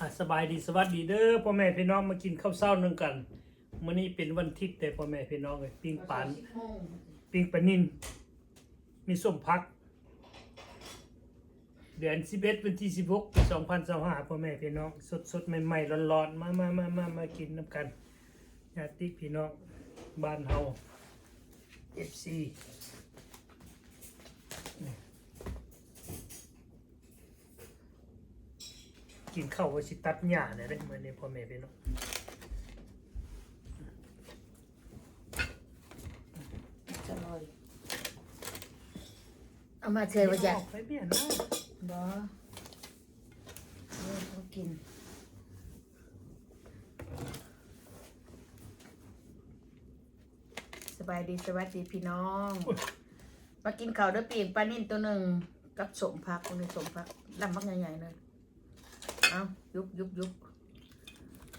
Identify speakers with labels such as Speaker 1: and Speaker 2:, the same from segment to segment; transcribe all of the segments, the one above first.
Speaker 1: อะสบายดีสวัสดีเด้อพ่อแม่พี่น้องมากินข้าวเช้านึงกันมื้อนี้เป็นวันทิตย์แต่พ่อแม่พี่น้องเอ้ยปิ้งปานปิ้งปลานินมีส้มพัก เดือน11วันที่16ปี2025พ่อแม่พี่น้องสดๆใหม่ๆร้อนๆมามามามามากินน้ำกันญาติพี่น้องบ้านเฮา FC กินข้าวว่าสิตัดหญ้าเนี่ยได้มื้อนี้พ่อแม่พี่น้อง
Speaker 2: จะลอยเอามาเชยว่าจะ
Speaker 1: ออกไปเบี้ยนะ
Speaker 2: บอเดี๋ยวเขากินสบายดีสวัสดีพี่น้อง มากินข้าวด้วยปีกปลานิ่นตัวหนึ่งกับสมพักคนนี้สมพักลำพักใหญ่ๆเลย เอายุบยุบยุบ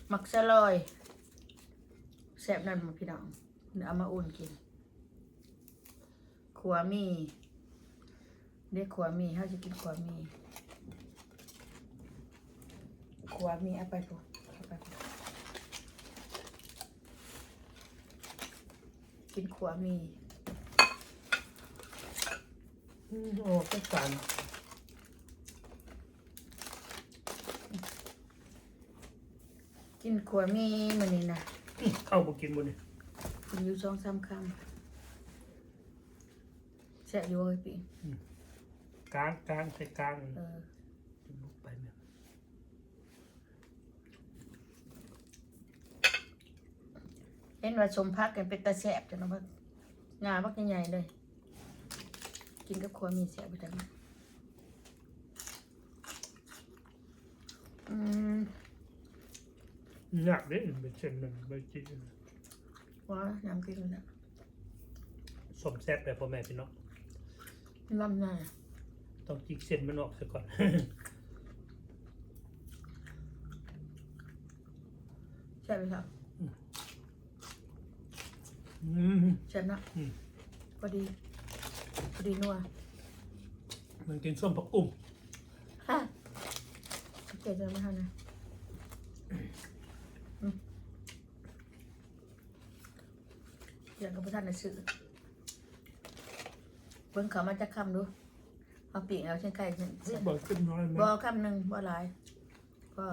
Speaker 2: หมักสลอยแซ่บนั่นมาพี่น้องเดี๋ยวเอามาอุ่นกินขัวมีเรียกขัวมีเขาจะกินขัวมีขัวมีเอาไปปุ๊เอาไปปุ๊กินขัวมี
Speaker 1: อืมโอ้ก็สา
Speaker 2: กินขัวมีมันนี่นะ
Speaker 1: อื้อข้าวบ่กินบ่นี่
Speaker 2: กินอยู่สองสามคำแซ่บอยู่เลยพี่
Speaker 1: กลางกลางใส่กลาง
Speaker 2: เออ
Speaker 1: ลุกไปแม่
Speaker 2: เห็นว่าชมพักกันเป็นตาแซ่บจังเนาะพักงาพักใหญ่ๆเลย กินกับขัวมีแซ่บไปจังอืม
Speaker 1: ยากเด้เป็นเส้นมันบ่กิน
Speaker 2: ว้าน้ำกินเลยนะ
Speaker 1: สมแซ่บเลยพ่อแม่พี่น้อง
Speaker 2: ลำหน้า
Speaker 1: ต้องจิกเส้นมันออกซะก่อน
Speaker 2: ใช่ไหมครับ
Speaker 1: อืม
Speaker 2: ใช่เนอะ
Speaker 1: อืม
Speaker 2: พอดีพอดีนัว
Speaker 1: มันกินส้มผักกุ้ม
Speaker 2: ฮะเจ๊จะไม่ทำนะอืม อย่างกับพระท่านในสื่อเบิ่งเขามาจะคำดูเอาปีกเอาเช่นไก่เช่น
Speaker 1: เฮ้ยบ่ขึ้นน้อยไหม
Speaker 2: บอคำหนึ่งบ่หลายก็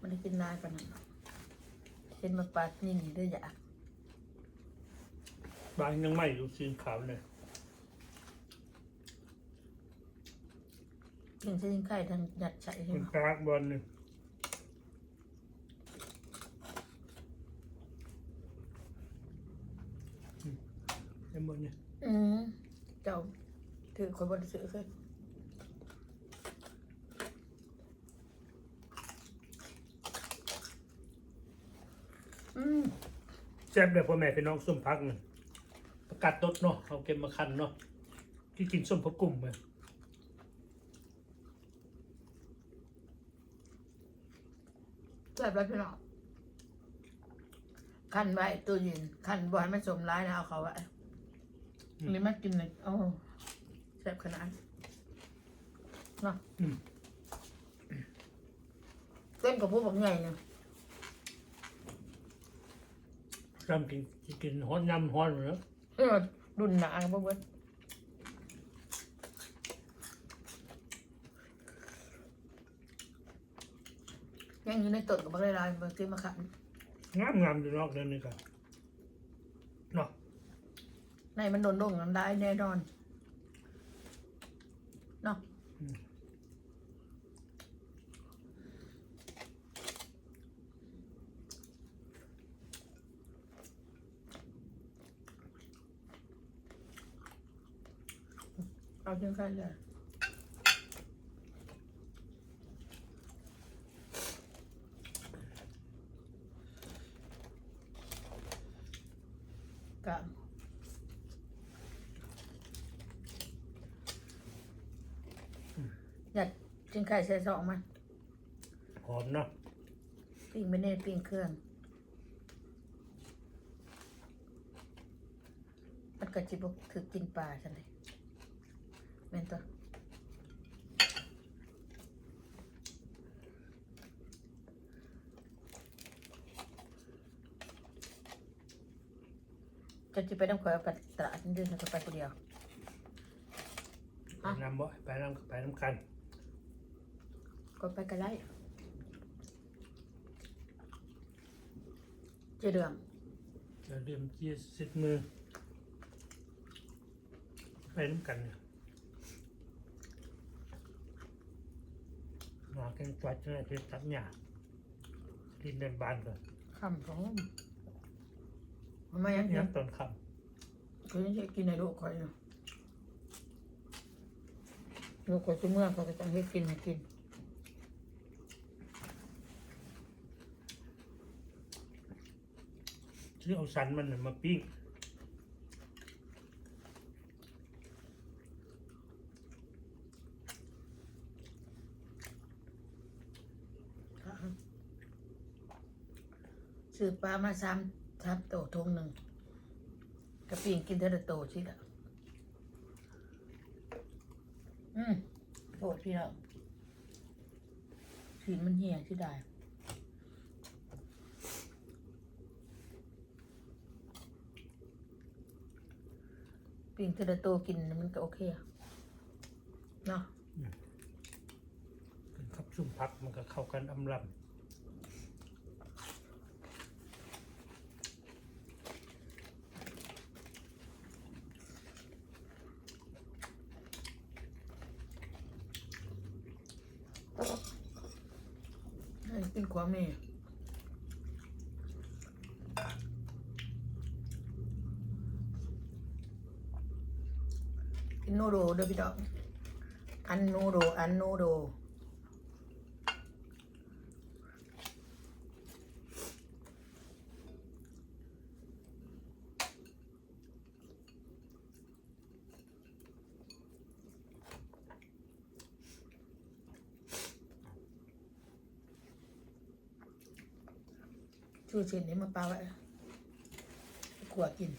Speaker 2: มันได้กินหลายปานนั้นหรอกเห็นมาปาดนี่นี่ด้วยอยาก
Speaker 1: บางยังไม่รู้สีขาวเลย
Speaker 2: กินเส้นไข่ทางหยัดใส่ใช่
Speaker 1: มัน
Speaker 2: ไหม
Speaker 1: กลางบอลนี่อื ห็นบ่เนี่ย
Speaker 2: อืมเจ้าถือคนบนซื้อเคยอืม
Speaker 1: แซ่บเลยพ่อแม่พี่น้องส้มพักนี่ประกาศตดเนาะเอาเก็บมาคันเนาะที่กินส้มผักกุ้มไป
Speaker 2: เกิดไว้พี่น้องคันไว้ตู้เย็นคันบ่ให้มันสมร้ายนะเอาเขาไว้ อันนี้มากินเลยโอ้แซ่บขนาดเนาะ
Speaker 1: อืม
Speaker 2: เต้นกับผู้บอกใหญ่เนี่ย
Speaker 1: จำกินกินฮ้อนยำฮ้อนเนาะ
Speaker 2: เออดุนหนาบ่เบิดยังอยู่ในต้นกับบักลายๆบางทีมาขัน
Speaker 1: งามงามอยู่นอกเดือนนี้กันเนาะ
Speaker 2: ในมันโดนโดงกันได้แน่นอนเนาะเอาเพียงแค่เลย กินไข่ใส่ซองมัน
Speaker 1: หอมเนาะ
Speaker 2: ปิ้งไม่ได้ปิ้งเครื่อง มันก็จิบถือกินปลาฉันเลยเมนตัวจะจิไปน้ำข่อยไปตระนึงแล้วก็ไปคนเดียว
Speaker 1: ไปน้ำบ่ไปน้ำไปน้ำกัน
Speaker 2: ก็ไปกันได้เจเดือง
Speaker 1: จะเริ่มจีสิบมือ ไปนำกันเนี่ยมาแกงจัดเนี่ยคือตัดหญ้าดินเดินบานก่อน
Speaker 2: คำสองมันไม่ยัง
Speaker 1: เนี่
Speaker 2: เนี่ยย
Speaker 1: ตอนค่
Speaker 2: เขายังจะกินในลูกข่อยอยู่ลูกข่อยทุกเมื่อเขาจะต้องให้กินให้กินำ
Speaker 1: ที่เอาสันมันมาปิ้ง
Speaker 2: ซื้อปลามาซ้ำซ้ำโตทงหนึ่งกระปิงกินเท่าละโตชิละอืมโปรดพี่น้องสีมันเหี่ยที่ได้ ปิงเทอละโตกินมันก็โอเคอะเนาะ
Speaker 1: เป็นขับซุ่มพักมันก็เข้ากันอำลำ
Speaker 2: ให้กินความ นี่กินโดเด้อพี่ดอกอันโนโดอันโนโดชูเส้นนี้มาปลาไว้ขวกิน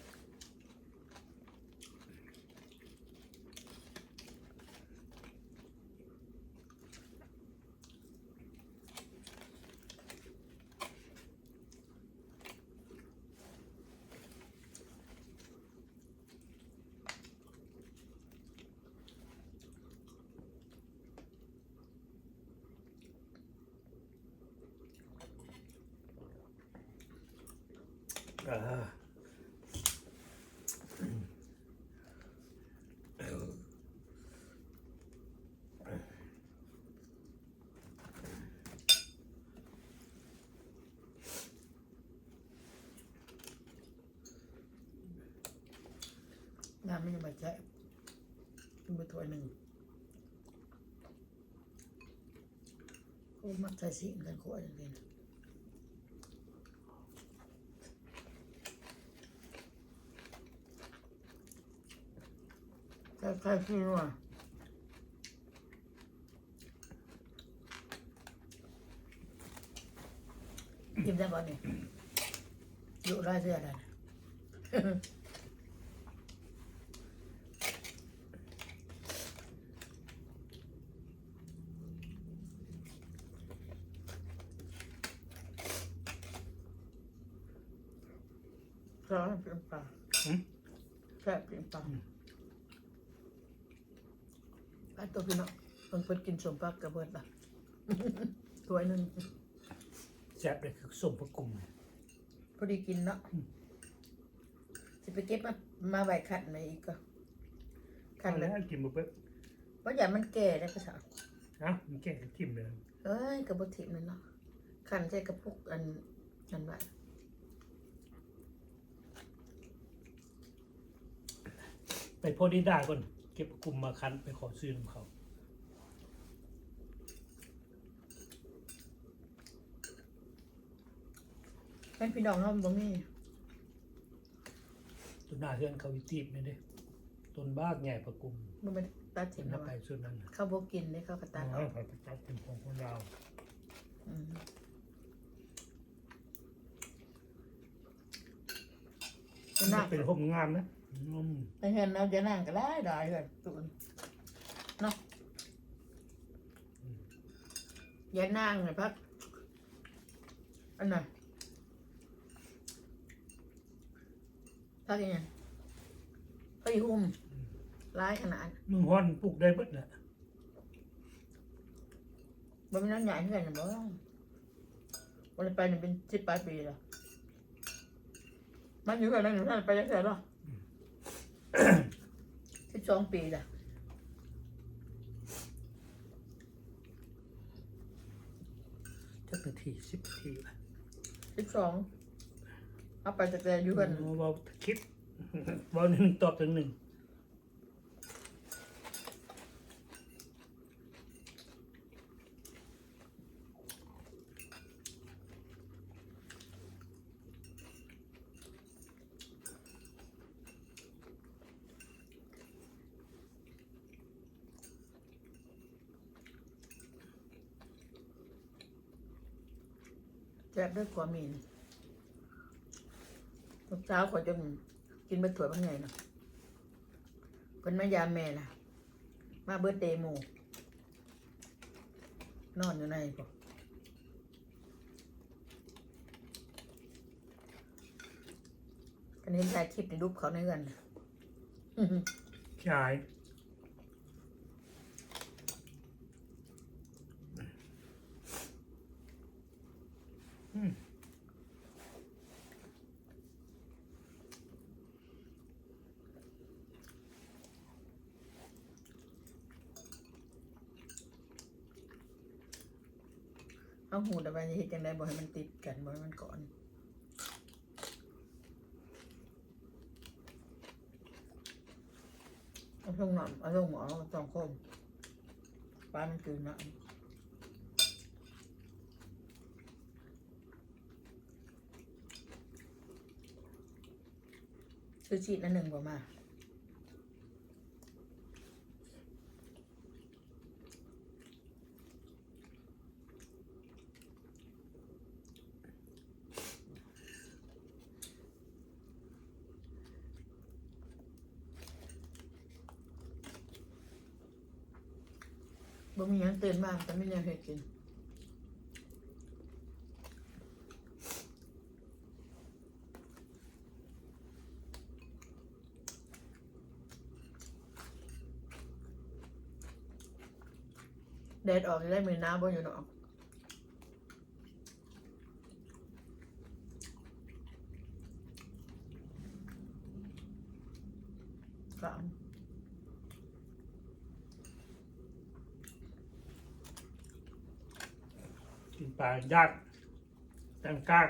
Speaker 1: อ่า
Speaker 2: น้ำไม่ยังไม่ใช่กินไปถ้วยหนึ่งโอ้มักใส่สีกันขวดอย่างนี้นะใส่ใส่ขี้นัวกินได้ป่เนี่ยอยู่ไรเสื้อได้นะ แซ่บเป็นปลา
Speaker 1: อืม
Speaker 2: แซ่บเป็นปลาอันตัวพี่น้องเพิ่งเพิ่นกินสมปักกระเบิดละถ้วยหนึง
Speaker 1: แซ่บเลยคือส้มประกุมเนี่ย
Speaker 2: พอดีกินเนาะสิไปเก็บมามาไว้ขัดมาอีกก็ขัด
Speaker 1: เอา
Speaker 2: แล้
Speaker 1: แล้ววกินบุเป๊ะ
Speaker 2: ว่าอย่ามันแก่ได้ก็สาว
Speaker 1: นะมันแก่ทิ่มเลย
Speaker 2: เอ้ยกระบอกถิ่มันเนาะขันใส่กระปุกอันอันไว้
Speaker 1: ไปโพดีดาก่อน เก็บประกุมมาคั้นไปขอซื้อของเขา
Speaker 2: เป็นพี่น้องเฮาบ่มี
Speaker 1: ต้นหน้าเฮือนเขาวิตีบเนี่ยเด้ต้นบ้ากใหญ่ประกุม
Speaker 2: บ่แม่นตัด
Speaker 1: เป็
Speaker 2: ถิ่
Speaker 1: น
Speaker 2: น
Speaker 1: นั
Speaker 2: เอา
Speaker 1: บไป
Speaker 2: ไว้
Speaker 1: ส่วนนั้นน่ะ
Speaker 2: เขาบ่กินเด้เขาก็ตัด
Speaker 1: อ๋
Speaker 2: เอา
Speaker 1: อเขาไปจับเป็นของคนเรา
Speaker 2: อืมเป็นหน้า
Speaker 1: เป็นห่มงามนะ อืม
Speaker 2: ไปเห็นเราจะนั่งก็ได้ได้เห็นตุนเนาะอย่านั่งเลยพักอันน่ะพักยังไงพักอีหุ่มร้ายขนาด
Speaker 1: มึงฮ้อนปลูกได้เบิดแหละ
Speaker 2: มันไม่น้ำใหญ่เท่าไหร่นะบ่วันไปเนี่ยเป็นสิบปลายปีแล้วมันอยู่กันนั่นอยู่นั่นไปยังไงหรอ สิบสองปีละ
Speaker 1: จักนาทีสิบนาทีละ
Speaker 2: สิบสองเอาไปจากแต่อยู่กัน
Speaker 1: โอ้เบาคิดเบาหนึ่งตอบถึงหนึ่ง
Speaker 2: แจกด้วยความมีนตอนเช้าขอจนกินไปถั่วยบางไงนะเป็นแม่ยามแม่นะมาเบิร์ดเดย์มูนอนอยู่ในปะกันเห็นถ่ายคลิปในรูปเขาในกัน
Speaker 1: ชาย
Speaker 2: หูแต่ว่าจะเห็นจังไดบอกให้มันติดกันบอกให้มันก่อนเอาลงหนอมเอาลงหมอสองคนปลามันคืนนะซื้อชีดละหนึ่งกว่ามา บ่มีหยังเตือนมากแต่ไม่ยังเฮ็ดกินแดดออกได้มือน้ำบ่อยู่เนาะสาม
Speaker 1: กินปลายากตังกาก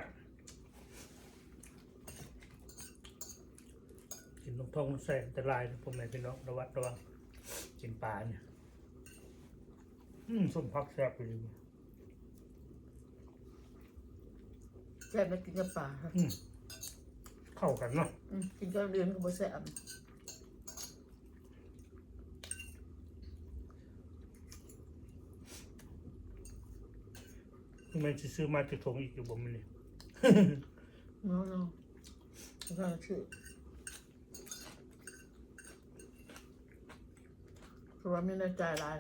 Speaker 1: กินลงท้องใส่อันตรายนะพ่อแม่พี่น้องระวัดระวังกินปลาเนี่ยอืมส้มพักแซ่บไปเลย
Speaker 2: แซ่บมากินกับปลาค่ะ
Speaker 1: อืมเข้ากันเนาะ
Speaker 2: อืมกินกับเรือนก็บ่แซ่บ
Speaker 1: ทำไมจะซื้อมาจะถงอีกอยู่บ่มันนี่
Speaker 2: เนาะเนาะแล้วก็ชื่อเพราะว่าม่ได้จ่ายหลาย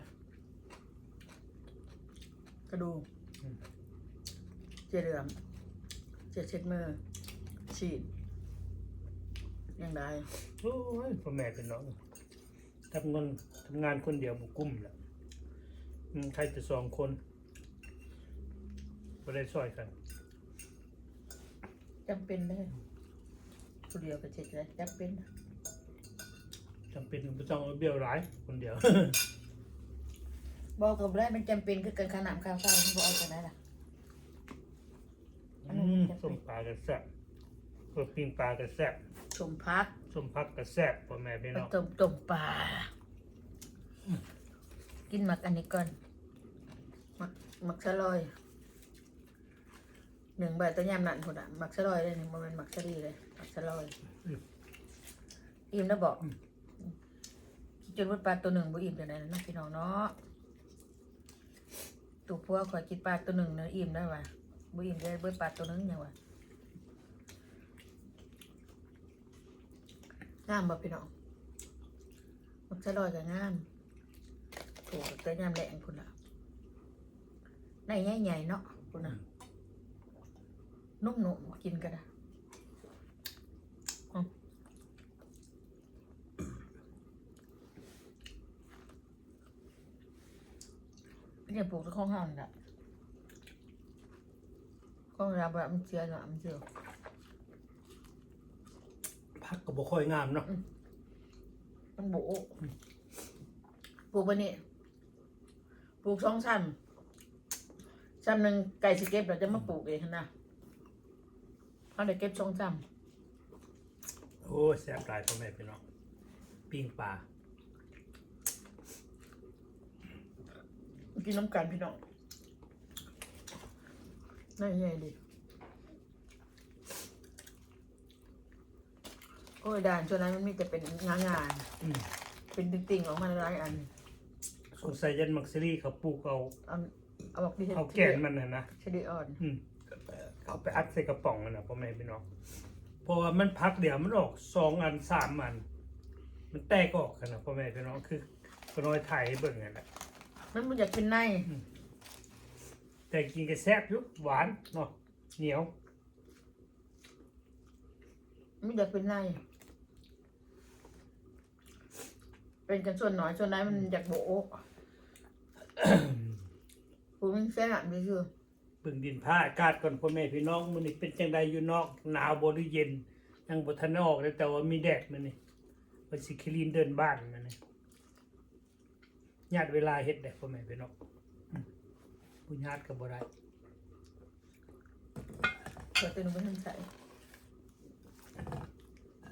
Speaker 2: กระดูกเจเดือมเจเช็ดมือฉีดยังได้
Speaker 1: โอ้ยพ่อแม่พี่น้องทำงานทำงานคนเดียวบุกุ้มแหละอืมใครจะสองคน ไม่ได้ช่วยกัน
Speaker 2: จำเป็นได้คนเดียวก็เช็ดได้จำเป็น
Speaker 1: จำเป็นไม่ต้องเอาเบี้ยวร้ายคนเดียว
Speaker 2: บอกกับได้มันจำเป็นคือกันขนาดข้าวเศร้าบอกเอาจากไหนล่ะอันนั้
Speaker 1: อื
Speaker 2: น
Speaker 1: ม
Speaker 2: จะเป็น
Speaker 1: ส้มปลากระแซ่บเพื่อปิ้งปลากระแซ่บ
Speaker 2: ชมพัก
Speaker 1: ส้มพักกระแซ่บพ่อแม่พี่
Speaker 2: ไป
Speaker 1: น้อง
Speaker 2: ต้มต้มปลา กินหมักอันนี้ก่อนหมักหมักสลอย หนึ่งใบตัวยำนั่นคนอะหมักสลอยเลยหนึ่งมันเป็นหมักสลีเลยหมักสลอยอิ่มแล้วบอกจนว่าปลาตัวหนึ่งบ่อิ่มจะไหนนะพี่น้องเนาะตัวพวกคอยกินปลาตัวหนึ่งเนื้ออิ่มได้ว่ะบ่อิ่มได้เบิดปลาตัวหนึงยังวะงามบ่พี่น้องหมักสลอยก็งามถูกตัวยำแหลงคุณล่ะในใหญ่ๆเนาะคุณน่ะ นุ่มหนุ่กินก็ได้เดี๋ยวปลูกที่ข้างห้องน่ะก็รับแบบมันเจียหน่อยมันเจีย
Speaker 1: พักก็บ่ค่อยงามเนาะ
Speaker 2: มันโบปลูกไปนี่ปลูกสองชั้นชั้นหนึ่งไก่สเก็บเราจะมาปลูกเองนะ เขาได้เก็บสองชั้น
Speaker 1: โอ้แซ่บหลายพ่อแม่พี่น้องปิ้งปลา
Speaker 2: กินน้ำกันพี่น้องน่าใหญ่ดิโอ้ยด่านช่วงนั้นมันมีแต่เป็นงางาน
Speaker 1: อืม
Speaker 2: เป็นติ่งๆออกมาหลายอัน
Speaker 1: สงสัยยันมักซิรี่เขาปลูกเอา
Speaker 2: เอาเอาบอกดิ
Speaker 1: เอาแกนมันน่ะนะ
Speaker 2: ชะดีอ่อน
Speaker 1: อืม เอาไปอัดใส่กระป๋องมันนะพ่อแม่พี่น้องเพราะว่ามันพักเดี๋ยวมันออกสองอันสามอัน มันแตกออกกันนะพ่อแม่พี่น้องคือก็น้อยถ่ายให้เบิ่งกันแหละ
Speaker 2: มันมันอยากกินใน
Speaker 1: แต่กินก็แซ่บอยู่หวานเนาะเหนียว
Speaker 2: มันอยากเป็นในเป็นกันส่วนน้อยส่วนไหนมันอยากโบะปูมันแซ่บดีคือ
Speaker 1: เบิ่งดินผ้าอากาศก่อนพ่อแม่พี่น้องมื้อนี้เป็นจังใดอยู่นอกหนาวบ่หรือเย็นยังบ่ทันได้ออกเลยแต่ว่ามีแดดมื้อนี้ว่าสิคลีนเดินบ้านมื้อนี้ญาติเวลาเฮ็ดได้พ่อแม่พี่น้องอืมผู้ญาติก็บ่ได้
Speaker 2: เปิดเป็นมันทันใส่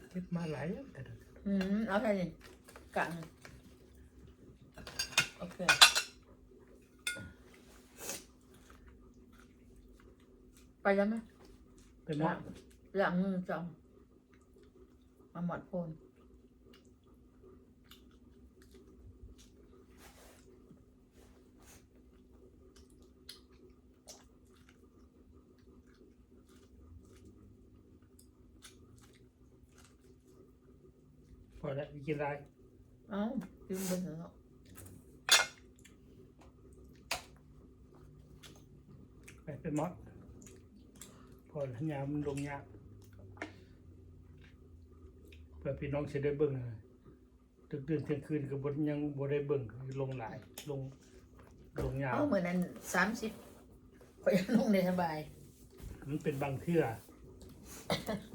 Speaker 1: เก็บมาหลายแล้วแต่เดี๋ยว
Speaker 2: อืมเอาแค่นี้กะหนึ่งโอเค ไปแล้วไหม
Speaker 1: ไปหมด
Speaker 2: หลังมือจอมมาหมดโพน
Speaker 1: พอแล้วกินได้
Speaker 2: เอ้ายืมไปเถอะเนาะ
Speaker 1: ไปไปหมด พอแล้วยามมันลงยากเพื่อพี่น้องจะได้เบิ่งนะตึกเดือนเที่ยงคืนก็บ่ยังบ่ได้เบิ่งลงหลายลงลงยาว
Speaker 2: เอ้าเหมือนนั้นสามสิบขอยังลงได้สบาย
Speaker 1: มันเป็นบางเทื่อ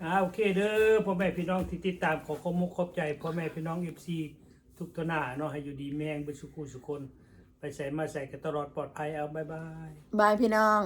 Speaker 1: อ่าโอเคเด้อพ่อแม่พี่น้องที่ติดตามขอขอบมุกขอบใจพ่อแม่พี่น้องเอฟซีทุกตัวหน้าเนาะให้อยู่ดีแมงไปสุขุสุคน ไปใส่มาใส่กันตลอดปลอดภัยเอาบายบาย
Speaker 2: บายพี่น้อง